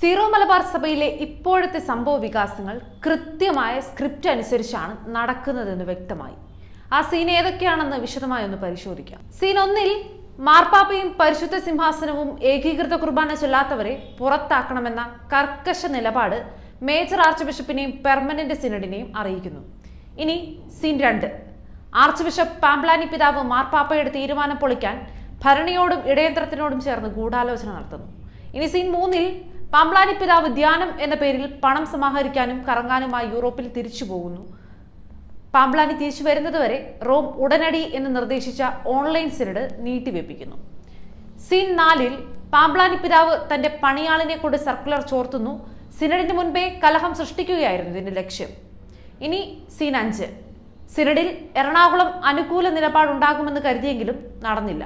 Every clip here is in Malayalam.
സീറോ മലബാർ സഭയിലെ ഇപ്പോഴത്തെ സംഭവ വികാസങ്ങൾ കൃത്യമായ സ്ക്രിപ്റ്റ് അനുസരിച്ചാണ് നടക്കുന്നതെന്ന് വ്യക്തമായി. ആ സീൻ ഏതൊക്കെയാണെന്ന് വിശദമായി ഒന്ന് പരിശോധിക്കാം. സീൻ ഒന്നിൽ മാർപ്പാപ്പയും പരിശുദ്ധ സിംഹാസനവും ഏകീകൃത കുർബാന ചൊല്ലാത്തവരെ പുറത്താക്കണമെന്ന കർക്കശ നിലപാട് മേജർ ആർച്ച് ബിഷപ്പിനെയും പെർമനന്റ് സിനഡിനെയും അറിയിക്കുന്നു. ഇനി സീൻ രണ്ട്. ആർച്ച് ബിഷപ്പ് പാംപ്ലാനി പിതാവ് മാർപ്പാപ്പയുടെ തീരുമാനം പൊളിക്കാൻ ഭരണിയോടും ഇടയന്ത്രത്തിനോടും ചേർന്ന് ഗൂഢാലോചന നടത്തുന്നു. ഇനി സീൻ മൂന്നിൽ പാംപ്ലാനി പിതാവ് ധ്യാനം എന്ന പേരിൽ പണം സമാഹരിക്കാനും കറങ്ങാനുമായി യൂറോപ്പിൽ തിരിച്ചു പോകുന്നു. പാമ്പ്ലാനി തിരിച്ചു വരുന്നതുവരെ റോം ഉടനടി എന്ന് നിർദ്ദേശിച്ച ഓൺലൈൻ സിനഡ് നീട്ടിവെപ്പിക്കുന്നു. സീൻ നാലിൽ പാമ്പ്ലാനി പിതാവ് തന്റെ പണിയാളിനെ കൊണ്ട് സർക്കുലർ ചോർത്തുന്നു. സിനഡിന് മുൻപേ കലഹം സൃഷ്ടിക്കുകയായിരുന്നു ഇതിന്റെ ലക്ഷ്യം. ഇനി സീൻ അഞ്ച്. സിനഡിൽ എറണാകുളം അനുകൂല നിലപാടുണ്ടാകുമെന്ന് കരുതിയെങ്കിലും നടന്നില്ല.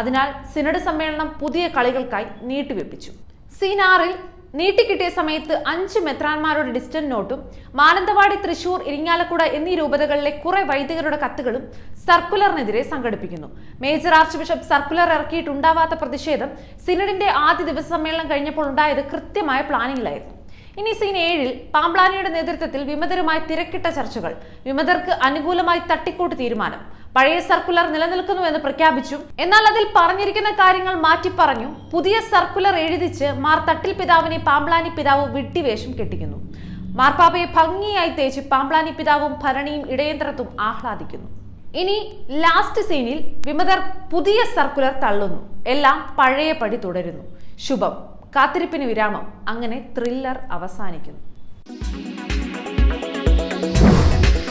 അതിനാൽ സിനഡ് സമ്മേളനം പുതിയ കളികൾക്കായി നീട്ടിവെപ്പിച്ചു. സീൻ ആറിൽ നീട്ടിക്കിട്ടിയ സമയത്ത് അഞ്ച് മെത്രാന്മാരുടെ ഡിസ്റ്റന്റ് നോട്ടും മാനന്തവാടി തൃശൂർ ഇരിങ്ങാലക്കുട എന്നീ രൂപതകളിലെ കുറെ വൈദികരുടെ കത്തുകളും സർക്കുലറിനെതിരെ സംഘടിപ്പിക്കുന്നു. മേജർ ആർച്ച് ബിഷപ്പ് സർക്കുലർ ഇറക്കിയിട്ടുണ്ടാവാത്ത പ്രതിഷേധം സിനഡിന്റെ ആദ്യ ദിവസ സമ്മേളനം കഴിഞ്ഞപ്പോൾ ഉണ്ടായത് കൃത്യമായ പ്ലാനിങ്ങിലായിരുന്നു ഇനി സീൻ ഏഴിൽ പാംബ്ലാനിയുടെ നേതൃത്വത്തിൽ വിമതരുമായി തിരക്കിട്ട ചർച്ചകൾ. വിമതർക്ക് അനുകൂലമായി തട്ടിക്കൂട്ട് തീരുമാനം. പഴയ സർക്കുലർ നിലനിൽക്കുന്നു എന്ന് പ്രഖ്യാപിച്ചു. എന്നാൽ അതിൽ പറഞ്ഞിരിക്കുന്ന കാര്യങ്ങൾ മാറ്റി പറഞ്ഞു. പുതിയ സർക്കുലർ എഴുതിച്ച് മാർ തട്ടിൽ പിതാവിനെ പാംബ്ലാനി പിതാവ് വിട്ടിവേഷം കെട്ടിക്കുന്നു. മാർപ്പാപ്പയെ ഭംഗിയായി തേച്ച് പാംബ്ലാനി പിതാവും ഭരണിയും ഇടയന്ത്രത്തും ആഹ്ലാദിക്കുന്നു. ഇനി ലാസ്റ്റ് സീനിൽ വിമതർ പുതിയ സർക്കുലർ തള്ളുന്നു. എല്ലാം പഴയപടി തുടരുന്നു. ശുഭം. കാത്തിരിപ്പിന് വിരാമം. അങ്ങനെ ത്രില്ലർ അവസാനിക്കുന്നു.